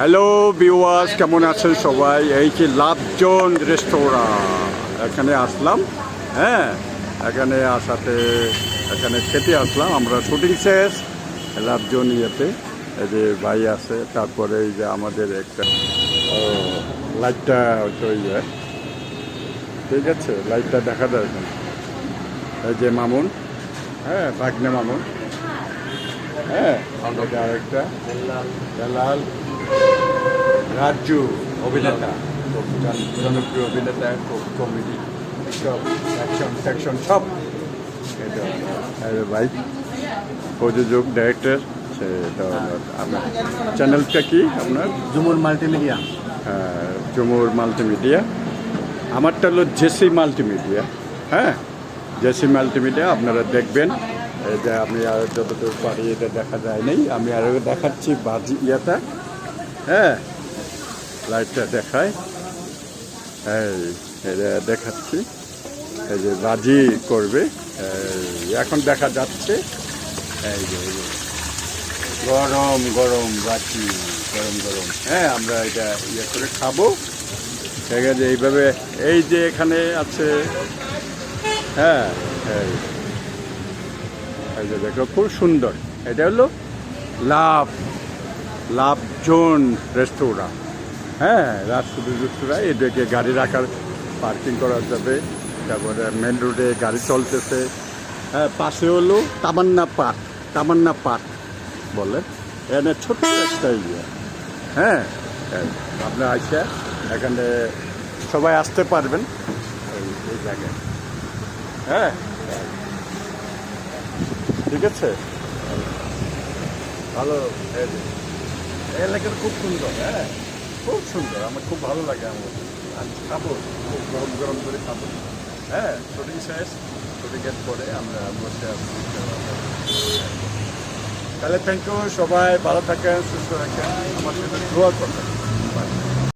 Hello বিওয়াস কেমন আছেন সবাই? এই যে লাভজন রেস্তোরাঁ এখানে আসলাম হ্যাঁ? এখানে আসাতে, এখানে খেতে আসলাম। আমরা শুটিং শেষ লাভজন ইয়েতে। এই যে ভাই আছে, তারপরে এই যে আমাদের একটা লাইটটা হয়তো ইয়ে ঠিক আছে? লাইটটা দেখা যায় এখানে। এই যে মামুন হ্যাঁ বাগনে মামুন। হ্যাঁ আরেকটা বেলাল। রাজু অভিনেতা খুব জনপ্রিয় অভিনেতা খুব কমেডি সব অ্যাকশন ট্যাকশন সব। এটা ভাই প্রযোজক ডাইরেক্টর সেটা আপনার চ্যানেলটা কি আপনার? জুমুর মাল্টিমিডিয়া হ্যাঁ, চুমুর মাল্টিমিডিয়া আমারটা হলো জেসি মাল্টিমিডিয়া হ্যাঁ জেসি মাল্টিমিডিয়া আপনারা দেখবেন। যে আমি আর যতদূর পারি এটা দেখা যায় নাই। আমি আরও দেখাচ্ছি বাজি ইয়েটা হ্যাঁ লাইটটা দেখায়। দেখাচ্ছি। এই যে বাজি করবে। এখন দেখা যাচ্ছে। এই যে গরম গরম বাটি গরম গরম। হ্যাঁ আমরা এটা ইয়ে করে খাব। ঠিক আছে এইভাবে, এই যে এখানে আছে। হ্যাঁ এই। যে দেখো, খুব সুন্দর। এটা হলো লাভ লাভ জোন রেস্তোরাঁ। হ্যাঁ রাজপুরি রেস্তোরাঁ এটাকে গাড়ি রাখার পার্কিং করা যাবে, তারপরে মেন রোডে গাড়ি চলতেছে। হ্যাঁ পাশে হলো তামান্না পার্ক তামান্না পার্ক বলে। এখানে ছোট্ট একটা ইয়ে। হ্যাঁ আপনার আসে এখানে সবাই আসতে পারবেন এই জায়গায়। হ্যাঁ ঠিক আছে? ভালো এলাকাটা খুব সুন্দর হ্যাঁ। খুব সুন্দর, আমার খুব ভালো লাগে আমার আমি খাব, খুব গরম গরম করে খাব। হ্যাঁ শুটিং শেষ শুটিংয়ের পরে আমরা বসে আসছি তাহলে থ্যাংক ইউ সবাই, ভালো থাকেন, সুস্থ থাকেন। আমার দোয়া.